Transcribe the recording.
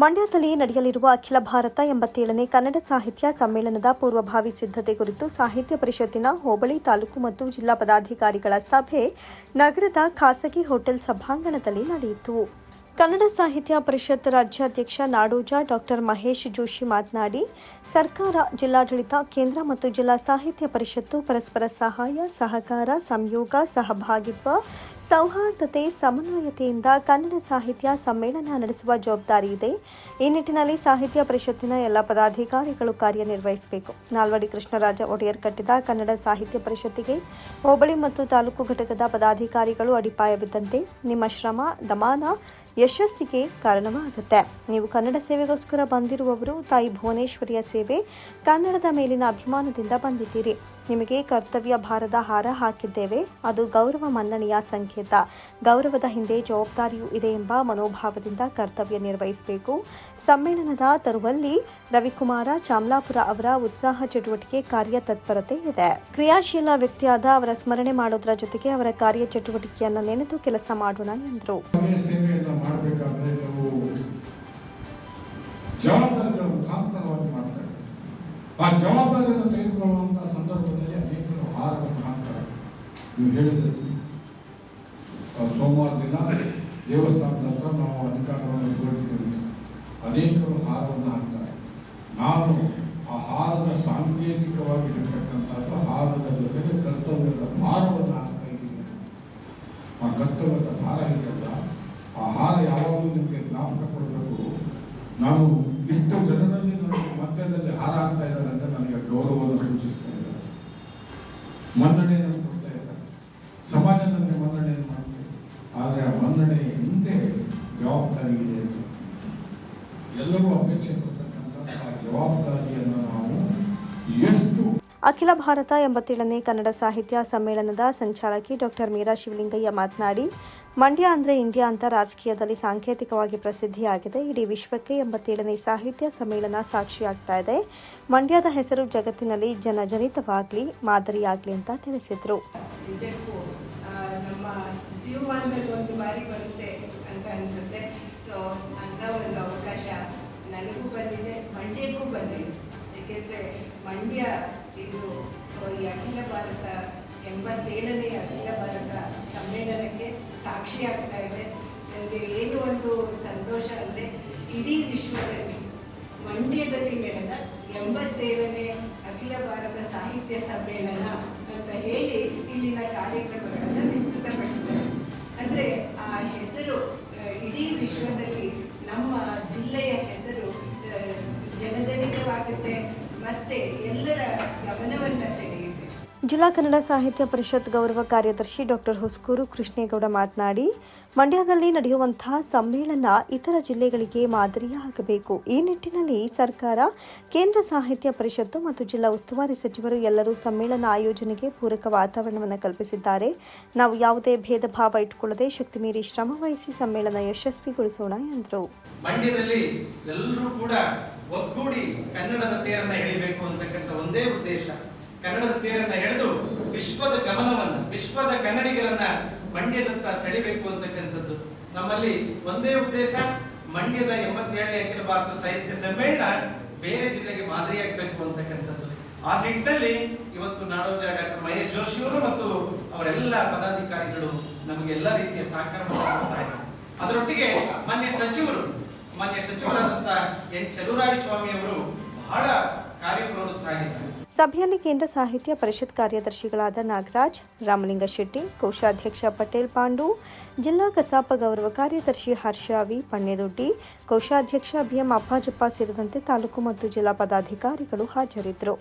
ಮಂಡ್ಯದಲ್ಲಿ ನಡೆಯಲಿರುವ ಅಖಿಲ ಭಾರತ ಎಂಬತ್ತೇಳನೇ ಕನ್ನಡ ಸಾಹಿತ್ಯ ಸಮ್ಮೇಳನದ ಪೂರ್ವಭಾವಿ ಸಿದ್ಧತೆ ಕುರಿತು ಸಾಹಿತ್ಯ ಪರಿಷತ್ತಿನ ಹೋಬಳಿ ತಾಲೂಕು ಮತ್ತು ಜಿಲ್ಲಾ ಪದಾಧಿಕಾರಿಗಳ ಸಭೆ ನಗರದ ಖಾಸಗಿ ಹೋಟೆಲ್ ಸಭಾಂಗಣದಲ್ಲಿ ನಡೆಯಿತು. ಕನ್ನಡ ಸಾಹಿತ್ಯ ಪರಿಷತ್ ರಾಜ್ಯಾಧ್ಯಕ್ಷ ನಾಡೋಜ ಡಾಕ್ಟರ್ ಮಹೇಶ್ ಜೋಶಿ ಮಾತನಾಡಿ, ಸರ್ಕಾರ, ಜಿಲ್ಲಾಡಳಿತ, ಕೇಂದ್ರ ಮತ್ತು ಜಿಲ್ಲಾ ಸಾಹಿತ್ಯ ಪರಿಷತ್ತು ಪರಸ್ಪರ ಸಹಾಯ, ಸಹಕಾರ, ಸಂಯೋಗ, ಸಹಭಾಗಿತ್ವ, ಸೌಹಾರ್ದತೆ, ಸಮನ್ವಯತೆಯಿಂದ ಕನ್ನಡ ಸಾಹಿತ್ಯ ಸಮ್ಮೇಳನ ನಡೆಸುವ ಜವಾಬ್ದಾರಿ ಇದೆ. ಈ ನಿಟ್ಟಿನಲ್ಲಿ ಸಾಹಿತ್ಯ ಪರಿಷತ್ತಿನ ಎಲ್ಲ ಪದಾಧಿಕಾರಿಗಳು ಕಾರ್ಯನಿರ್ವಹಿಸಬೇಕು. ನಾಲ್ವಡಿ ಕೃಷ್ಣರಾಜ ಒಡೆಯರ್ ಕಟ್ಟಿದ ಕನ್ನಡ ಸಾಹಿತ್ಯ ಪರಿಷತ್ತಿಗೆ ಹೋಬಳಿ ಮತ್ತು ತಾಲೂಕು ಘಟಕದ ಪದಾಧಿಕಾರಿಗಳು ಅಡಿಪಾಯವಿದ್ದಂತೆ. ನಿಮ್ಮ ಶ್ರಮ, ದಮಾನ ಯಶಸ್ಸಿಗೆ ಕಾರಣವಾಗುತ್ತೆ. ನೀವು ಕನ್ನಡ ಸೇವೆಗೋಸ್ಕರ ಬಂದಿರುವವರು, ತಾಯಿ ಭುವನೇಶ್ವರಿಯ ಸೇವೆ ಕನ್ನಡದ ಮೇಲಿನ ಅಭಿಮಾನದಿಂದ ಬಂದಿದ್ದೀರಿ. ನಿಮಗೆ ಕರ್ತವ್ಯ ಭಾರದ ಹಾರ ಹಾಕಿದ್ದೇವೆ. ಅದು ಗೌರವ ಮನ್ನಣೆಯ ಸಂಕೇತ. ಗೌರವದ ಹಿಂದೆ ಜವಾಬ್ದಾರಿಯೂ ಇದೆ ಎಂಬ ಮನೋಭಾವದಿಂದ ಕರ್ತವ್ಯ ನಿರ್ವಹಿಸಬೇಕು. ಸಮ್ಮೇಳನದ ತರುವಲ್ಲಿ ರವಿಕುಮಾರ ಚಾಮಲಾಪುರ ಅವರ ಉತ್ಸಾಹ ಚಟುವಟಿಕೆ ಕಾರ್ಯ ತತ್ಪರತೆ ಇದೆ. ಕ್ರಿಯಾಶೀಲ ವ್ಯಕ್ತಿಯಾದ ಅವರ ಸ್ಮರಣೆ ಮಾಡೋದರ ಜೊತೆಗೆ ಅವರ ಕಾರ್ಯ ಚಟುವಟಿಕೆಯನ್ನು ನೆನೆದು ಕೆಲಸ ಮಾಡೋಣ ಎಂದರು. ಮಾಡಬೇಕಾದ್ರೆ ನಾವು ಜವಾಬ್ದಾರಿಗಳ ಮುಖಾಂತರವಾಗಿ ಮಾಡ್ತಾ ಇದ್ದೀವಿ. ಆ ಜವಾಬ್ದಾರಿಯನ್ನು ತೆಗೆದುಕೊಳ್ಳುವಂತಹ ಸಂದರ್ಭದಲ್ಲಿ ಅನೇಕರು ಹಾರವನ್ನು ಹಾಕ್ತಾರೆ. ನೀವು ಹೇಳಿದ್ರೆ ಸೋಮವಾರ ದಿನ ದೇವಸ್ಥಾನದ ಹತ್ರ ನಾವು ಅಧಿಕಾರವನ್ನು ತೋರಿಸಿದ್ದೀವಿ ಅನೇಕರು ಹಾರವನ್ನು ಹಾಕ್ತಾರೆ. ನಾನು ಆ ಹಾರದ ಸಾಂಕೇತಿಕವಾಗಿ ಇರತಕ್ಕಂಥದ್ದು ಹಾರದ ಜೊತೆಗೆ ಕರ್ತವ್ಯದ ಭಾರವನ್ನು ಹಾಕ್ತಾ ಇದ್ದೀನಿ. ಆ ಕರ್ತವ್ಯದ ಭಾರ ಇದೆಯಲ್ಲ ಆ ಹಾರ ಯಾವಾಗಲೂ ನಿಮಗೆ ಜ್ಞಾಪಕ ಕೊಡಬೇಕು ನಾನು ಇಷ್ಟು ಜನರಲ್ಲಿ ಮತದಲ್ಲಿ ಮಧ್ಯದಲ್ಲಿ ಹಾರ ಹಾಕ್ತಾ ಇದ್ದಾರೆ ಅಂತ ನನಗೆ ಗೌರವವನ್ನು ಸೂಚಿಸ್ತಾ ಇದ್ದಾರೆ. ಮನ್ನಣೆಯನ್ನು ಕೊಡ್ತಾ ಇದ್ದಾರೆ. ಸಮಾಜ ನನಗೆ ಮನ್ನಣೆಯನ್ನು ಮಾಡ್ತಾರೆ ಆದರೆ ಆ ಮನ್ನಣೆ ಹಿಂದೆ ಜವಾಬ್ದಾರಿ ಇದೆ. ಎಲ್ಲರೂ ಅಪೇಕ್ಷೆ ಪಡ್ತಕ್ಕಂಥ ಆ ಜವಾಬ್ದಾರಿಯನ್ನು ನಾವು ಎಷ್ಟು ಅಖಿಲ ಭಾರತ ಎಂಬತ್ತೇಳನೇ ಕನ್ನಡ ಸಾಹಿತ್ಯ ಸಮ್ಮೇಳನದ ಸಂಚಾಲಕಿ ಡಾಕ್ಟರ್ ಮೀರಾ ಶಿವಲಿಂಗಯ್ಯ ಮಾತನಾಡಿ, ಮಂಡ್ಯ ಅಂದರೆ ಇಂಡಿಯಾ ಅಂತ ರಾಜಕೀಯದಲ್ಲಿ ಸಾಂಕೇತಿಕವಾಗಿ ಪ್ರಸಿದ್ಧಿಯಾಗಿದೆ. ಇಡೀ ವಿಶ್ವಕ್ಕೆ ಎಂಬತ್ತೇಳನೇ ಸಾಹಿತ್ಯ ಸಮ್ಮೇಳನ ಸಾಕ್ಷಿಯಾಗ್ತಾ ಇದೆ. ಮಂಡ್ಯದ ಹೆಸರು ಜಗತ್ತಿನಲ್ಲಿ ಜನಜನಿತವಾಗಲಿ, ಮಾದರಿಯಾಗಲಿ ಅಂತ ತಿಳಿಸಿದರು ನಿಜಕ್ಕೂ ಆ, ನಮ್ಮ ಜೀವಮಾನದಲ್ಲಿ ಒಂದು ಬಾರಿ ಬರುತ್ತೆ ಅಂತ ಅನಿಸುತ್ತೆ ಸೊ ಅಂತ ಒಂದು ಅವಕಾಶ ನನಗೂ ಬಂದಿದೆ ಮಂಡ್ಯಕ್ಕೂ ಬಂದಿದೆ ಏಕೆಂದರೆ ಮಂಡ್ಯ ಇದು ಈ ಅಖಿಲ ಭಾರತ ಎಂಬತ್ತೇಳನೇ ಅಖಿಲ ಭಾರತ ಸಮ್ಮೇಳನಕ್ಕೆ ಸಾಕ್ಷಿಯಾಗ್ತಾ ಇದೆ. ನನಗೆ ಏನು ಒಂದು ಸಂತೋಷ ಅಂದರೆ ಇಡೀ ವಿಶ್ವದಲ್ಲಿ, ಮಂಡ್ಯದಲ್ಲಿ ನಡೆದ ಎಂಬತ್ತೇಳನೇ ಅಖಿಲ ಭಾರತ ಸಾಹಿತ್ಯ ಸಮ್ಮೇಳನ ಅಂತ ಹೇಳಿ ಇಲ್ಲಿನ ಕಾರ್ಯಕ್ರಮಗಳನ್ನು ಜಿಲ್ಲಾ ಕನ್ನಡ ಸಾಹಿತ್ಯ ಪರಿಷತ್ ಗೌರವ ಕಾರ್ಯದರ್ಶಿ ಡಾಕ್ಟರ್ ಹುಸ್ಕೂರು ಕೃಷ್ಣೇಗೌಡ ಮಾತನಾಡಿ, ಮಂಡ್ಯದಲ್ಲಿ ನಡೆಯುವಂತಹ ಸಮ್ಮೇಳನ ಇತರ ಜಿಲ್ಲೆಗಳಿಗೆ ಮಾದರಿಯಾಗಬೇಕು. ಈ ನಿಟ್ಟಿನಲ್ಲಿ ಸರ್ಕಾರ, ಕೇಂದ್ರ ಸಾಹಿತ್ಯ ಪರಿಷತ್ತು ಮತ್ತು ಜಿಲ್ಲಾ ಉಸ್ತುವಾರಿ ಸಚಿವರು ಎಲ್ಲರೂ ಸಮ್ಮೇಳನ ಆಯೋಜನೆಗೆ ಪೂರಕ ವಾತಾವರಣವನ್ನು ಕಲ್ಪಿಸಿದ್ದಾರೆ. ನಾವು ಯಾವುದೇ ಭೇದ ಭಾವ ಇಟ್ಟುಕೊಳ್ಳದೆ ಶಕ್ತಿ ಮೀರಿ ಶ್ರಮ ಸಮ್ಮೇಳನ ಯಶಸ್ವಿಗೊಳಿಸೋಣ ಎಂದರು. ಮಂಡ್ಯದಲ್ಲಿ ಎಲ್ಲರೂ ಕೂಡ ಒಗ್ಗೂಡಿ ಕನ್ನಡದ ತೇರನ್ನು ಹೇಳಬೇಕು ಅಂತಕ್ಕಂಥ ಒಂದೇ ಉದ್ದೇಶ. ಕನ್ನಡದ ತೇರನ್ನ ಎಳೆದು ವಿಶ್ವದ ಗಮನವನ್ನ, ವಿಶ್ವದ ಕನ್ನಡಿಗರನ್ನ ಮಂಡ್ಯದತ್ತ ಸೆಳಿಬೇಕು ಅಂತಕ್ಕಂಥದ್ದು. ನಮ್ಮಲ್ಲಿ ಒಂದೇ ಉದ್ದೇಶ, ಮಂಡ್ಯದ ಎಂಬತ್ತೇಳನೇ ಅಖಿಲ ಭಾರತ ಸಾಹಿತ್ಯ ಸಮ್ಮೇಳನ ಬೇರೆ ಜಿಲ್ಲೆಗೆ ಮಾದರಿಯಾಗಬೇಕು ಅಂತಕ್ಕಂಥದ್ದು. ಆ ನಿಟ್ಟಿನಲ್ಲಿ ಇವತ್ತು ನಾಡೋಜ ಡಾಕ್ಟರ್ ಮಹೇಶ್ ಜೋಶಿಯವರು ಮತ್ತು ಅವರೆಲ್ಲ ಪದಾಧಿಕಾರಿಗಳು ನಮಗೆ ಎಲ್ಲ ರೀತಿಯ ಸಹಕಾರ ಅದರೊಟ್ಟಿಗೆ ಮಾನ್ಯ ಸಚಿವರು, ಮಾನ್ಯ ಸಚಿವರಾದಂತ ಎನ್. ಚಲುರಾಯ ಸ್ವಾಮಿ ಅವರು ಬಹಳ ಕಾರ್ಯಪ್ರವೃತ್ತರಾಗಿದ್ದಾರೆ ಸಭೆಯಲ್ಲಿ ಕೇಂದ್ರ ಸಾಹಿತ್ಯ ಪರಿಷತ್ ಕಾರ್ಯದರ್ಶಿಗಳಾದ ನಾಗರಾಜ್, ರಾಮಲಿಂಗ ಶೆಟ್ಟಿ, ಕೋಶಾಧ್ಯಕ್ಷ ಪಟೇಲ್ ಪಾಂಡು, ಜಿಲ್ಲಾ ಕಸಾಪ ಗೌರವ ಕಾರ್ಯದರ್ಶಿ ಹರ್ಷಾವಿ ಪಣ್ಣೆದೊಡ್ಡಿ, ಕೋಶಾಧ್ಯಕ್ಷ ಬಿಎಂ ಅಪ್ಪಾಜಪ್ಪ ಸೇರಿದಂತೆ ತಾಲೂಕು ಮತ್ತು ಜಿಲ್ಲಾ ಪದಾಧಿಕಾರಿಗಳು ಹಾಜರಿದ್ದರು.